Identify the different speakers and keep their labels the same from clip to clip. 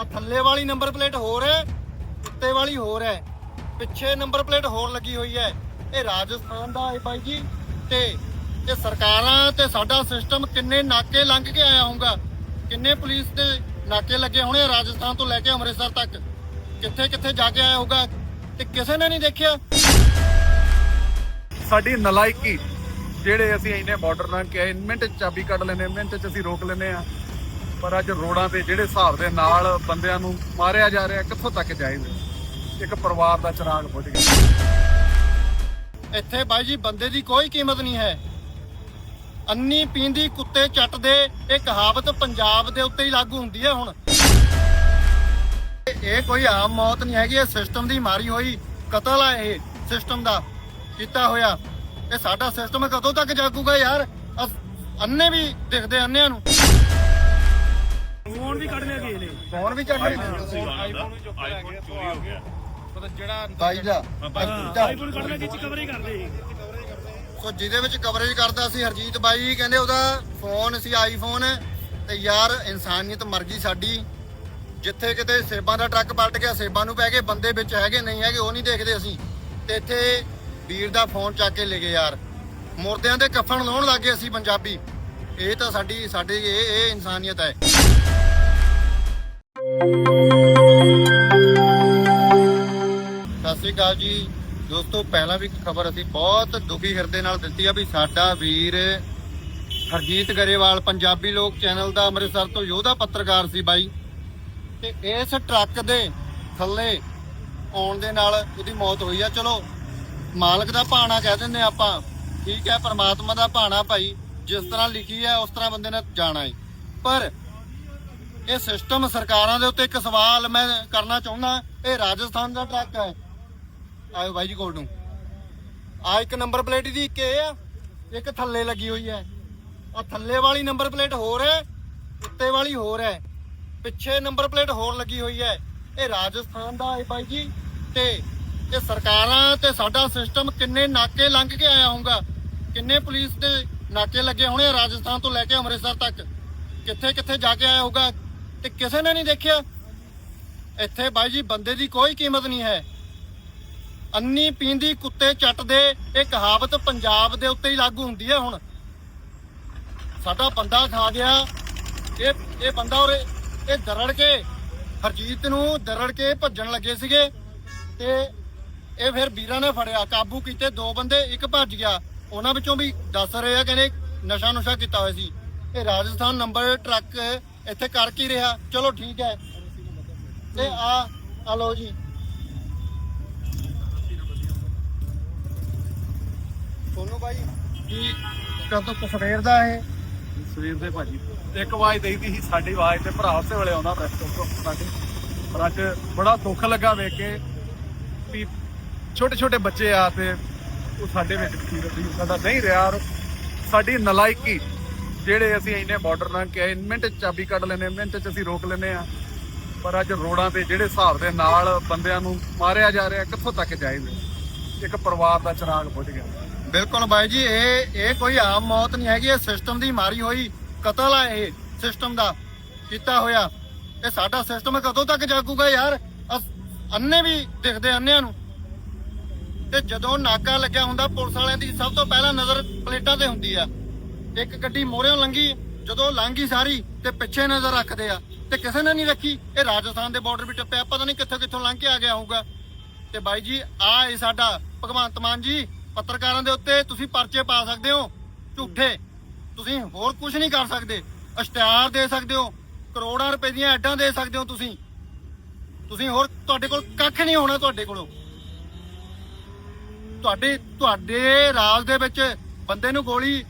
Speaker 1: ਆ ਥੱਲੇ ਵਾਲੀ ਨੰਬਰ ਪਲੇਟ ਹੋਰ ਹੈ, ਉੱਤੇ ਵਾਲੀ ਹੋਰ ਹੈ। ਪਿੱਛੇ ਨੰਬਰ ਪਲੇਟ ਹੋਰ ਲੱਗੀ ਹੋਈ ਹੈ। ਇਹ ਰਾਜਸਥਾਨ ਦਾ ਹੈ ਬਾਈ ਜੀ। ਤੇ ਇਹ ਸਰਕਾਰਾਂ ਤੇ ਸਾਡਾ ਸਿਸਟਮ ਕਿੰਨੇ ਨਾਕੇ ਲੰਘ ਕੇ ਆਇਆ ਹੋਊਗਾ? ਕਿੰਨੇ ਪੁਲਿਸ ਦੇ ਨਾਕੇ ਲੱਗੇ ਹੋਣੇ ਆ ਰਾਜਸਥਾਨ ਤੋਂ ਲੈ ਕੇ ਅੰਮ੍ਰਿਤਸਰ ਤੱਕ? ਕਿੱਥੇ ਕਿੱਥੇ ਜਾ ਕੇ ਆਇਆ ਹੋਊਗਾ? ਤੇ ਕਿਸੇ ਨੇ ਨਹੀਂ ਦੇਖਿਆ?
Speaker 2: ਸਾਡੀ ਨਲਾਇਕੀ, ਜਿਹੜੇ ਅਸੀਂ ਇੰਨੇ ਬਾਰਡਰ ਲੰਘ ਕੇ ਆਏ ਮਿੰਟ ਚਾਬੀ ਕੱਢ ਲੈਨੇ ਮਿੰਟ 'ਚ ਅਸੀਂ ਰੋਕ ਲੈਨੇ ਆ ਪਰ ਅੱਜ ਰੋਡਾਂ ਤੇ ਜਿਹੜੇ ਹਿਸਾਬ ਦੇ ਨਾਲ ਬੰਦਿਆਂ ਨੂੰ ਮਾਰਿਆ ਜਾ ਰਿਹਾ, ਕਿੱਥੋਂ ਤੱਕ ਜਾਏਗਾ ਇੱਕ ਪਰਿਵਾਰ ਦਾ ਚਿਰਾਗ ਬੁਝ ਗਿਆ।
Speaker 1: ਇੱਥੇ ਬਾਈ ਜੀ, ਬੰਦੇ ਦੀ ਕੋਈ ਕੀਮਤ ਨਹੀਂ ਹੈ। ਅੰਨੀ ਪੀਂਦੀ ਕੁੱਤੇ ਚੱਟਦੇ ਇਹ ਕਹਾਵਤ ਪੰਜਾਬ ਦੇ ਉੱਤੇ ਹੀ ਲਾਗੂ ਹੁੰਦੀ ਹੈ ਹੁਣ। ਇਹ ਕੋਈ ਆਮ ਮੌਤ ਨਹੀਂ ਹੈਗੀ, ਇਹ ਸਿਸਟਮ ਦੀ ਮਾਰੀ ਹੋਈ ਕਤਲ ਆ ਇਹ ਸਿਸਟਮ ਦਾ, ਕੀਤਾ ਹੋਇਆ। ਇਹ ਸਾਡਾ ਸਿਸਟਮ ਕਦੋਂ ਤੱਕ ਜਾਗੂਗਾ ਯਾਰ? ਅੰਨੇ ਵੀ ਦਿਖਦੇ ਅੰਨਿਆਂ ਨੂੰ।
Speaker 3: ਫੋਨ ਵੀ ਕੱਢ ਲਿਆ ਗਏ ਨੇ।
Speaker 1: ਫੋਨ ਵੀ ਚੱਕ
Speaker 3: ਆਈਫੋਨ ਚੋਰੀ ਹੋ ਗਿਆ।
Speaker 1: ਬਾਈ ਦਾ।
Speaker 3: ਆਈਫੋਨ ਕੱਢ ਲਿਆ ਕਿ ਕਵਰ ਕਰਦੇ ਸੀ।
Speaker 1: ਸੋ ਜਿਹਦੇ ਵਿੱਚ ਕਵਰੇਜ ਕਰਦਾ ਸੀ ਹਰਜੀਤ ਬਾਈ ਕਹਿੰਦੇ ਉਹਦਾ ਫੋਨ ਸੀ ਆਈਫੋਨ ਤੇ ਯਾਰ ਇਨਸਾਨੀਅਤ ਮਰ ਗਈ ਸਾਡੀ। ਜਿੱਥੇ ਕਿਤੇ ਸੇਬਾਂ ਦਾ ਟਰੱਕ ਪਲਟ ਗਿਆ ਸੇਬਾਂ ਨੂੰ ਪੈ ਗਏ ਬੰਦੇ ਵਿੱਚ ਹੈਗੇ ਨਹੀਂ ਹੈਗੇ ਉਹ ਨਹੀਂ ਦੇਖਦੇ ਅਸੀਂ। ਤੇ ਇੱਥੇ ਵੀਰ ਦਾ ਫੋਨ ਚੱਕ ਕੇ ਲੈ ਗਏ ਯਾਰ। ਮੁਰਦਿਆਂ ਦੇ ਕਫਨ ਲਾਉਣ ਲੱਗੇ ਅਸੀਂ ਪੰਜਾਬੀ। ਇਹ ਤਾਂ ਸਾਡੀ ਸਾਡੀ ਇਹ ਇਹ ਇਨਸਾਨੀਅਤ ਹੈ। ਸਤਿ ਸ੍ਰੀ ਅਕਾਲ ਜੀ। ਦੋਸਤੋ, ਪਹਿਲਾਂ ਵੀ ਖਬਰ ਅਸੀਂ ਬਹੁਤ ਦੁਖੀ ਹਿਰਦੇ ਨਾਲ ਦਿੱਤੀ ਆ ਵੀ ਸਾਡਾ ਵੀਰ ਹਰਜੀਤ ਗਰੇਵਾਲ ਪੰਜਾਬੀ ਲੋਕ ਚੈਨਲ ਦਾ ਅੰਮ੍ਰਿਤਸਰ ਤੋਂ ਯੋਧਾ ਪੱਤਰਕਾਰ ਸੀ ਬਾਈ। ਤੇ ਇਸ ਟਰੱਕ ਦੇ ਥੱਲੇ ਆਉਣ ਦੇ ਨਾਲ ਉਹਦੀ ਮੌਤ ਹੋਈ ਆ। ਚਲੋ, ਮਾਲਕ ਦਾ ਭਾਣਾ ਕਹਿ ਦਿੰਦੇ ਆਪਾਂ। ਠੀਕ ਹੈ, ਪਰਮਾਤਮਾ ਦਾ ਭਾਣਾ ਭਾਈ। ਜਿਸ ਤਰ੍ਹਾਂ ਲਿਖੀ ਹੈ, ਉਸ ਤਰ੍ਹਾਂ ਬੰਦੇ ਨੇ ਜਾਣਾ ਹੈ ਪਰ ਇਹ ਸਿਸਟਮ ਸਰਕਾਰਾਂ ਦੇ ਉੱਤੇ ਇੱਕ ਸਵਾਲ ਮੈਂ ਕਰਨਾ ਚਾਹੁੰਦਾ, ਇਹ ਰਾਜਸਥਾਨ ਦਾ ਟਰੱਕ ਹੈ। ਆਇਓ ਬਾਈ ਜੀ ਕੋਲ ਨੂੰ। ਆ ਇੱਕ ਨੰਬਰ ਪਲੇਟ ਦੀ ਇੱਕ ਇਹ ਆ, ਇੱਕ ਥੱਲੇ ਲੱਗੀ ਹੋਈ ਹੈ। ਆ ਥੱਲੇ ਵਾਲੀ ਨੰਬਰ ਪਲੇਟ ਹੋਰ ਹੈ, ਉੱਤੇ ਵਾਲੀ ਹੋਰ ਹੈ। ਪਿੱਛੇ ਨੰਬਰ ਪਲੇਟ ਹੋਰ ਲੱਗੀ ਹੋਈ ਹੈ। ਇਹ ਰਾਜਸਥਾਨ ਦਾ ਹੈ ਬਾਈ ਜੀ, ਤੇ ਇਹ ਸਰਕਾਰਾਂ ਤੇ ਸਾਡਾ ਸਿਸਟਮ ਕਿੰਨੇ ਨਾਕੇ ਲੰਘ ਕੇ ਆਇਆ ਹੋਊਗਾ? ਕਿੰਨੇ ਪੁਲਿਸ ਦੇ ਨਾਕੇ ਲੱਗੇ ਹੋਣੇ ਆ ਰਾਜਸਥਾਨ ਤੋਂ ਲੈ ਕੇ ਅੰਮ੍ਰਿਤਸਰ ਤੱਕ? ਕਿੱਥੇ ਕਿੱਥੇ ਜਾ ਕੇ ਆਇਆ ਹੋਊਗਾ? ਤੇ ਕਿਸੇ ਨੇ ਨਹੀਂ ਦੇਖਿਆ? ਇੱਥੇ ਬਾਈ ਜੀ, ਬੰਦੇ ਦੀ ਕੋਈ ਕੀਮਤ ਨਹੀਂ ਹੈ। ਅੰਨੀ ਪੀਂਦੀ ਕੁੱਤੇ ਚੱਟਦੇ, ਇਹ ਕਹਾਵਤ ਪੰਜਾਬ ਦੇ ਉੱਤੇ ਹੀ ਲਾਗੂ ਹੁੰਦੀ ਹੈ ਹੁਣ। ਸਾਡਾ ਬੰਦਾ ਖਾ ਗਿਆ, ਇਹ ਇਹ ਬੰਦਾ ਔਰ ਇਹ ਦਰੜ ਕੇ, ਹਰਜੀਤ ਨੂੰ ਦਰੜ ਕੇ ਭੱਜਣ ਲੱਗੇ ਸੀਗੇ ਤੇ ਇਹ ਫਿਰ ਵੀਰਾਂ ਨੇ ਫੜਿਆ, ਕਾਬੂ ਕੀਤੇ ਦੋ ਬੰਦੇ, ਇੱਕ ਭੱਜ ਗਿਆ। ਉਹਨਾਂ ਵਿੱਚੋਂ ਵੀ ਦੱਸ ਰਹੇ ਆ ਕਹਿੰਦੇ ਨਸ਼ਾ ਨੁਸ਼ਾ ਕੀਤਾ ਹੋਇਆ ਸੀ। ਇਹ ਰਾਜਸਥਾਨ ਨੰਬਰ ਟਰੱਕ ਇੱਥੇ ਕਰ ਕੀ ਰਿਹਾ? ਚਲੋ ਠੀਕ ਹੈ। ਤੇ ਆ ਆ ਲਓ ਜੀ। ਸੋਨੂ ਬਾਈ, ਕੀ ਕਦੋਂ ਤੋਂ ਦਾ ਇਹ?
Speaker 2: ਸਵੇਰ ਦੇ ਭਾਜੀ। ਇੱਕ ਆਵਾਜ਼ ਦੇਈਦੀ ਸੀ ਸਾਡੀ ਆਵਾਜ਼ ਤੇ ਭਰਾ ਉਸੇ ਵੇਲੇ ਆਉਂਦਾ ਪ੍ਰੈਸ ਸਾਡੇ। ਪਰ ਅੱਜ ਬੜਾ ਦੁੱਖ ਲੱਗਾ ਵੇਖ ਕੇ ਵੀ ਛੋਟੇ ਛੋਟੇ ਬੱਚੇ ਆ ਤੇ ਉਹ ਸਾਡੇ ਵਿੱਚ ਕੀ ਰੱਖੀ ਸਾਡਾ ਨਹੀਂ ਰਿਹਾ ਔਰ ਸਾਡੀ ਨਲਾਇਕੀ ਜਿਹੜੇ ਅਸੀਂ ਇੰਨੇ ਬਾਰਡਰ ਲੰਘ ਕੇ ਮਿੰਟ 'ਚ ਚਾਬੀ ਕੱਢ ਲੈਨੇ ਮਿੰਟ 'ਚ ਅਸੀਂ ਰੋਕ ਲੈਨੇ ਆ ਪਰ ਅੱਜ ਰੋਡਾਂ ਤੇ ਜਿਹੜੇ ਹਿਸਾਬ ਦੇ ਨਾਲ ਬੰਦਿਆਂ ਨੂੰ ਮਾਰਿਆ ਜਾ ਰਿਹਾ, ਕਿੱਥੋਂ ਤੱਕ ਜਾਏਗਾ? ਇੱਕ ਪਰਿਵਾਰ ਦਾ ਚਿਰਾਗ ਬੁਝ ਗਿਆ।
Speaker 1: ਬਿਲਕੁਲ ਬਾਈ ਜੀ, ਇਹ ਇਹ ਕੋਈ ਆਮ ਮੌਤ ਨਹੀਂ ਹੈਗੀ, ਇਹ ਸਿਸਟਮ ਦੀ ਮਾਰੀ ਹੋਈ ਕਤਲ ਆ ਇਹ ਸਿਸਟਮ ਦਾ, ਕੀਤਾ ਹੋਇਆ। ਇਹ ਸਾਡਾ ਸਿਸਟਮ ਕਦੋਂ ਤੱਕ ਜਾਗੂਗਾ ਯਾਰ? ਅੰਨੇ ਵੀ ਦਿਖਦੇ ਅੰਨਿਆਂ ਨੂੰ। ਤੇ ਜਦੋਂ ਨਾਕਾ ਲੱਗਿਆ ਹੁੰਦਾ, ਪੁਲਿਸ ਵਾਲਿਆਂ ਦੀ ਸਭ ਤੋਂ ਪਹਿਲਾਂ ਨਜ਼ਰ ਪਲੇਟਾਂ ਤੇ ਹੁੰਦੀ ਆ। ਇੱਕ ਗੱਡੀ ਮੋਹਰਿਓਂ ਲੰਘੀ, ਜਦੋਂ ਲੰਘੀ ਸਾਰੀ ਤੇ ਪਿੱਛੇ ਨਜ਼ਰ ਰੱਖਦੇ ਆ। ਤੇ ਕਿਸੇ ਨੇ ਨਹੀਂ ਰੱਖੀ, ਇਹ ਰਾਜਸਥਾਨ ਦੇ ਬਾਰਡਰ ਵੀ ਟੱਪਿਆ ਪਤਾ ਨਹੀਂ ਕਿੱਥੋਂ ਕਿੱਥੋਂ ਲੰਘ ਕੇ ਆ ਗਿਆ ਹੋਊਗਾ। ਤੇ ਬਾਈ ਜੀ, ਆ ਇਹ ਸਾਡਾ ਭਗਵੰਤ ਮਾਨ ਜੀ, ਪੱਤਰਕਾਰਾਂ ਦੇ ਉੱਤੇ ਤੁਸੀਂ ਪਰਚੇ ਪਾ ਸਕਦੇ ਹੋ, ਝੂਠੇ। ਤੁਸੀਂ ਹੋਰ ਕੁਝ ਨਹੀਂ ਕਰ ਸਕਦੇ। ਇਸ਼ਤਿਹਾਰ ਦੇ ਸਕਦੇ ਹੋ, ਕਰੋੜਾਂ ਰੁਪਏ ਦੀਆਂ ਐਡਾਂ ਦੇ ਸਕਦੇ ਹੋ ਤੁਸੀਂ। ਤੁਸੀਂ ਹੋਰ ਤੁਹਾਡੇ ਕੋਲ ਕੱਖ ਨਹੀਂ ਹੋਣਾ ਤੁਹਾਡੇ ਕੋਲੋਂ। ਤੁਹਾਡੇ ਤੁਹਾਡੇ ਰਾਜ ਦੇ ਵਿੱਚ ਬੰਦੇ ਨੂੰ ਗੋਲੀ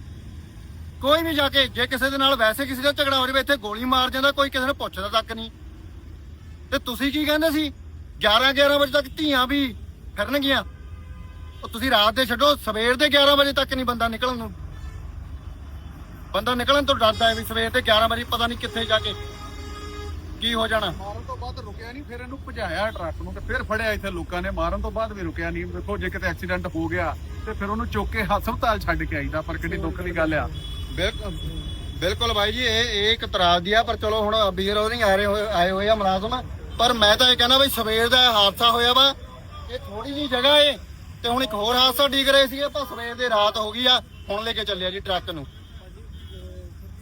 Speaker 1: ਕੋਈ ਵੀ ਜਾ ਕੇ, ਜੇ ਕਿਸੇ ਦੇ ਨਾਲ ਵੈਸੇ ਕਿਸੇ ਦਾ ਝਗੜਾ ਹੋ ਜਾਵੇ, ਇੱਥੇ ਗੋਲੀ ਮਾਰ ਜਾਂਦਾ, ਕੋਈ ਕਿਸੇ ਨੂੰ ਪੁੱਛਦਾ ਤੱਕ ਨਹੀਂ। ਤੇ ਤੁਸੀਂ ਕੀ ਕਹਿੰਦੇ ਸੀ? 11 11 ਵਜੇ ਤੱਕ ਧੀਆਂ ਵੀ ਫਿਰਨਗੀਆਂ। ਉਹ ਤੁਸੀਂ ਰਾਤ ਦੇ ਛੱਡੋ, ਸਵੇਰ ਦੇ 11 ਵਜੇ ਤੱਕ ਨਹੀਂ ਬੰਦਾ ਨਿਕਲਣ ਨੂੰ। ਬੰਦਾ ਨਿਕਲਣ ਤੋਂ ਡਰਦਾ ਹੈ ਵੀ ਸਵੇਰ ਦੇ 11 ਵਜੇ ਪਤਾ ਨਹੀਂ ਕਿੱਥੇ ਜਾ ਕੇ ਕੀ ਹੋ ਜਾਣਾ।
Speaker 2: ਮਾਰਨ ਤੋਂ ਬਾਅਦ ਰੁਕਿਆ ਨਹੀਂ, ਫਿਰ ਇਹਨੂੰ ਭਜਾਇਆ ਟਰੱਕ ਨੂੰ ਤੇ ਫਿਰ ਫੜਿਆ ਇੱਥੇ ਲੋਕਾਂ ਨੇ। ਮਾਰਨ ਤੋਂ ਬਾਅਦ ਵੀ ਰੁਕਿਆ ਨਹੀਂ। ਦੇਖੋ, ਜੇ ਕਿਤੇ ਐਕਸੀਡੈਂਟ ਹੋ ਗਿਆ ਤੇ ਫਿਰ ਉਹਨੂੰ ਚੁੱਕ ਕੇ ਹਸਪਤਾਲ ਛੱਡ ਕੇ ਆਈਦਾ, ਪਰ ਕਿੰਨੀ ਦੁੱਖ ਦੀ ਗੱਲ ਆ।
Speaker 1: ਬਿਲਕੁਲ ਬਿਲਕੁਲ ਬਾਈ ਜੀ ਇਹ ਇਹ ਇੱਕ ਤਰਾਜ ਦੀ ਆ ਪਰ ਚਲੋ ਹੁਣ ਵੀਰ ਉਹਦੇ ਆ ਰਹੇ ਹੋਏ ਆਏ ਹੋਏ ਆ ਮੁਲਾਜ਼ਮ। ਪਰ ਮੈਂ ਤਾਂ ਇਹ ਕਹਿੰਦਾ ਬਈ ਸਵੇਰ ਦਾ ਹਾਦਸਾ ਹੋਇਆ ਵਾ ਇਹ ਥੋੜੀ ਜੀ ਜਗ੍ਹਾ ਏ ਤੇ ਹੁਣ ਇੱਕ ਹੋਰ ਹਾਦਸਾ ਡੀਕ ਰਹੇ ਸੀਗੇ ਪਰ ਸਵੇਰ ਦੇ ਰਾਤ ਹੋ ਗਈ ਆ ਹੁਣ ਲੈ ਕੇ ਚੱਲਿਆ ਜੀ ਟਰੱਕ ਨੂੰ।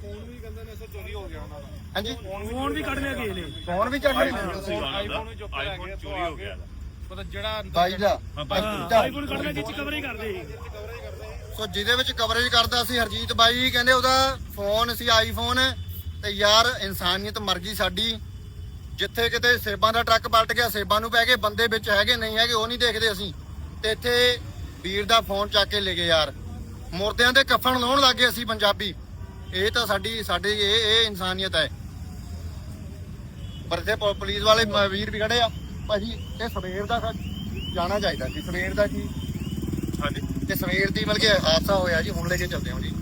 Speaker 2: ਫੋਨ ਵੀ ਕਹਿੰਦੇ ਨੇ ਸੋ ਚੋਰੀ ਹੋ ਗਿਆ ਉਹਨਾਂ ਦਾ
Speaker 1: ਹਾਂਜੀ
Speaker 3: ਫੋਨ ਵੀ ਕੱਢ ਲਿਆ। ਗਏ ਨੇ
Speaker 1: ਫੋਨ ਵੀ ਚੱਕ ਲਿਆ।
Speaker 2: ਆਈਫੋਨ
Speaker 3: ਚੋਰੀ ਹੋ ਗਿਆ।
Speaker 2: ਪਤਾ ਜਿਹੜਾ
Speaker 1: ਬਾਈ ਦਾ।
Speaker 3: ਆਈਫੋਨ ਕੱਢ ਲਿਆ ਜਿੱਚ ਕਵਰ ਹੀ ਕਰਦੇ ਸੀ।
Speaker 1: ਸੋ। ਜਿਹਦੇ ਵਿੱਚ ਕਵਰੇਜ ਕਰਦਾ ਸੀ ਹਰਜੀਤ ਬਾਈ ਕਹਿੰਦੇ ਉਹਦਾ ਫੋਨ ਸੀ ਆਈਫੋਨ। ਤੇ ਯਾਰ ਇਨਸਾਨੀਅਤ ਮਰ ਗਈ ਸਾਡੀ। ਜਿੱਥੇ ਕਿਤੇ ਸੇਬਾਂ ਦਾ ਟਰੱਕ ਪਲਟ ਗਿਆ ਸੇਬਾਂ ਨੂੰ ਪੈ ਗਏ ਬੰਦੇ ਵਿੱਚ ਹੈਗੇ ਨਹੀਂ ਹੈਗੇ ਉਹ ਨਹੀਂ ਦੇਖਦੇ ਅਸੀਂ। ਤੇ ਇੱਥੇ ਵੀਰ ਦਾ ਫੋਨ ਚੱਕ ਕੇ ਲੈ ਗਏ ਯਾਰ। ਮੁਰਦਿਆਂ ਦੇ ਕਫਨ ਲਾਉਣ ਲੱਗੇ ਅਸੀਂ ਪੰਜਾਬੀ। ਇਹ ਤਾਂ ਸਾਡੀ ਸਾਡੇ ਇਹ ਇਹ ਇਨਸਾਨੀਅਤ ਹੈ। ਪਰ ਇੱਥੇ ਪੁਲਿਸ ਵਾਲੇ ਵੀਰ ਵੀ ਖੜੇ ਆ। ਭਾਜੀ ਇਹ ਸਵੇਰ ਦਾ ਸਾ- ਜਾਣਾ ਚਾਹੀਦਾ ਸੀ ਸਵੇਰ ਦਾ ਕੀ
Speaker 2: ਹਾਂਜੀ।
Speaker 1: ਤੇ ਸਵੇਰ ਦੀ ਮਤਲਬ ਕਿ ਹਾਦਸਾ ਹੋਇਆ ਜੀ ਹੁਣ ਲੈ ਕੇ ਚੱਲਦੇ ਹਾਂ ਜੀ।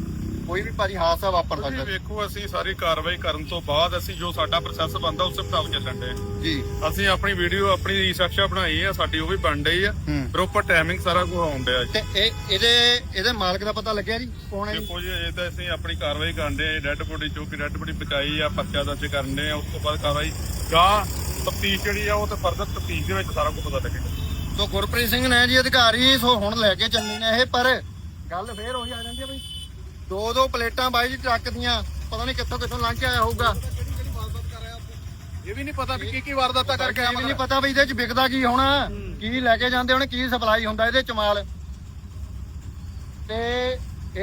Speaker 1: ਕੋਈ ਵੀ ਭਾਜੀ ਹਾਦਸਾ ਵਾਪਰ
Speaker 4: ਜੀ।
Speaker 1: ਸਕਦਾ
Speaker 4: ਵੇਖੋ ਅਸੀਂ ਸਾਰੀ ਕਾਰਵਾਈ ਕਰਨ ਤੋਂ ਬਾਅਦ ਅਸੀਂ ਜੋ ਸਾਡਾ ਪ੍ਰੋਸੈਸ ਬੰਦਾ ਉਸ ਮੁਤਾਬਕ ਚੱਲਣ ਦੇ
Speaker 1: ਜੀ।
Speaker 4: ਅਸੀਂ ਆਪਣੀ ਵੀਡੀਓ ਆਪਣੀ ਰੀਸਰਚ ਬਣਾਈ ਆ ਸਾਡੀ ਉਹ ਵੀ ਬਣ ਰਹੀ ਆ।
Speaker 1: ਹੂੰ।
Speaker 4: ਪ੍ਰੋਪਰ ਟਾਈਮਿੰਗ ਸਾਰਾ ਕੁਝ ਹੋਣ ਡਿਆ ਜੀ।
Speaker 1: ਤੇ ਇਹ ਇਹਦੇ ਇਹਦੇ ਮਾਲਕ ਦਾ ਪਤਾ ਲੱਗਿਆ ਜੀ ਕੌਣ ਹੈ ਜੀ?
Speaker 4: ਦੇਖੋ ਜੀ ਇਹ ਤਾਂ ਅਸੀਂ ਆਪਣੀ ਕਾਰਵਾਈ ਕਰਨ ਦੇ ਡੈੱਡ ਬੋਡੀ ਚੋਂ ਕਿ ਡੈੱਡ ਬੋਡੀ ਬਚਾਈ ਆ ਪਰਚਾ ਦਰਜ ਕਰਨ ਦੇ ਆ ਉਸ ਤੋਂ ਬਾਅਦ ਕਾਰਵਾਈ ਗਾਂ ਤਫਤੀਸ਼ ਜਿਹੜੀ ਆ ਉਹ ਤੇ ਫਰਦਰ ਤਫਤੀਸ਼ ਦੇ ਵਿੱਚ ਸਾਰਾ ਕੁਝ ਪਤਾ ਲੱਗੇਗਾ।
Speaker 1: ਸੋ ਗੁਰਪ੍ਰੀਤ ਸਿੰਘ ਨੇ ਜੀ ਅਧਿਕਾਰੀ ਸੋ ਹੁਣ ਲੈ ਕੇ ਚੱਲੇ ਨੇ ਇਹ ਪਰ ਗੱਲ ਫੇਰ ਉਹੀ ਆ ਜਾਂਦੀ ਹੈ ਬਈ। ਦੋ ਦੋ ਪਲੇਟਾਂ ਬਾਈ ਜੀ ਟਰੱਕ ਦੀਆਂ ਪਤਾ ਨਹੀਂ ਕਿੱਥੋਂ ਕਿੱਥੋਂ ਲੰਘ ਕੇ ਆਇਆ ਹੋਊਗਾ।
Speaker 2: ਇਹ ਵੀ ਨਹੀਂ ਪਤਾ ਵੀ ਕੀ ਕੀ ਵਾਰਦਾਤਾਂ
Speaker 1: ਕਰਕੇ ਵੀ ਨਹੀਂ ਪਤਾ ਵੀ ਇਹਦੇ ਚ ਵਿਕਦਾ ਕੀ ਹੋਣਾ ਕੀ ਲੈ ਕੇ ਜਾਂਦੇ ਹੁਣ ਕੀ ਸਪਲਾਈ ਹੁੰਦਾ ਇਹਦੇ ਚ ਮਾਲ। ਤੇ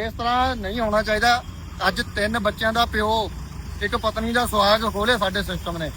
Speaker 1: ਇਸ ਤਰ੍ਹਾਂ ਨਹੀਂ ਹੋਣਾ ਚਾਹੀਦਾ। ਅੱਜ ਤਿੰਨ ਬੱਚਿਆਂ ਦਾ ਪਿਓ ਇੱਕ ਪਤਨੀ ਦਾ ਸੁਹਾਗ ਖੋਲੇ ਸਾਡੇ ਸਿਸਟਮ ਨੇ।